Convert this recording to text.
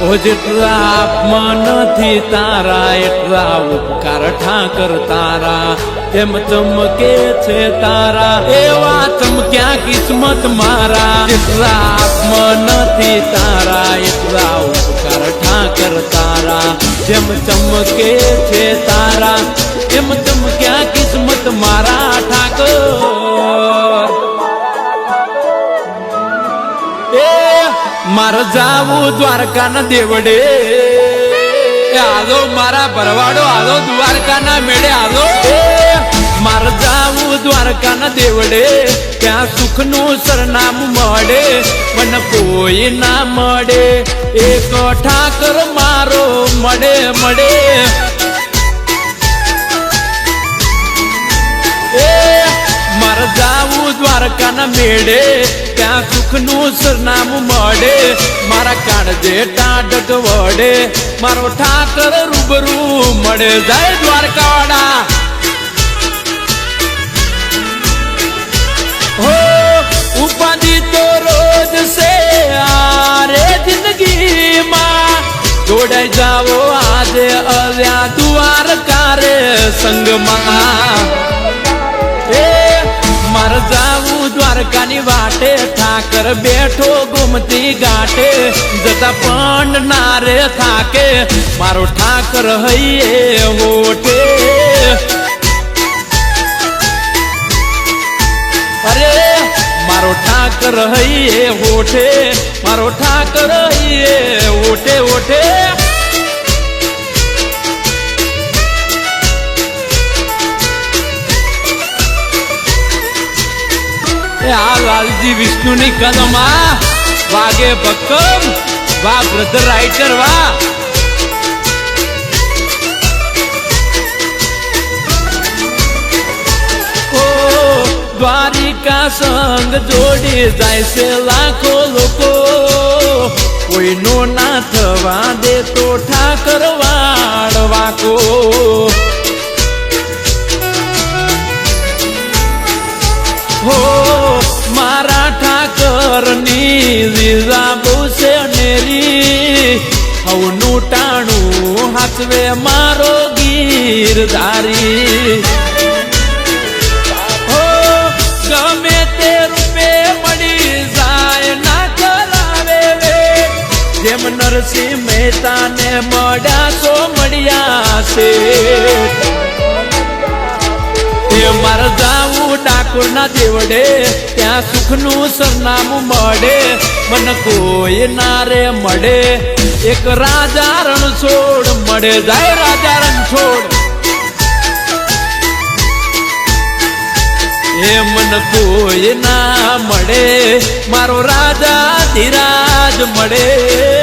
ઓ જેટલા આપમાં નથી તારા એટલા ઉપકાર ઠાકર તારા એમ ચમકે છે તારા એવા ચમક્યા કિસ્મત મારા જેટલા આપમાં નથી તારા એટલા ઉપકાર ઠાકર તારા જેમ ચમકે છે તારા એમ ચમક્યા કિસ્મત મારા માર જાવું, દ્વારકાના દેવડે. એ આલો મારા ભરવાડો આલો દ્વારકાના મેળે આલો માર જાવું, દ્વારકાના દેવડે, ત્યાં સુખનું સરનામું મળે. મને કોઈ ના મળે, એક ઠાકર મારો મળે મળે. મારે જાવું દ્વારકાના મેળે, ત્યાં સુખનું સરનામું મળે. મારા કાળજે ટાઢક વડે મારો ઠાકર રૂબરૂ મળે. જાય દ્વારકાવાડા હો, ઉપાધિ તો સે આરે જિંદગીમાં. જોડાઈ જાવો આજે અલ્યા દ્વારકા રે સંગમાં. જાવું દ્વારકાની વાટે, ઠાકર બેઠો ગુમતી ગાટે જતા પણ ના થાકે, મારો ઠાકર હૈયે હોટે. અરે, મારો ઠાકર હૈયે હોઠે મારો ઠાકર હૈયે ઓઠે ઓઠે એ આ લાલજી વિષ્ણુની કલમા વાગે ભક્કમ વાહ બ્રધર રાઇટર વાહ ઓ દ્વારિકા સંગ જોડી જાય છે લાખો લોકો લીલા નેરી હવનું ટાણું હાચવે મારો ગીરધારી. હો, ગમે તે રૂપે મળી જાય ના કરાવે જેમ નરસિંહ મહેતાને મળ્યા તો મળ્યા છે. જાવું ડાકોર ના દેવડે, ત્યાં સુખનું સરનામું મળે. મને કોઈ ના રે મળે. એક રાજા રણછોડ મળે, જાય રાજા રણછોડ એ મન કોઈ ના મળે, મારો રાજા ધીરાજ મળે.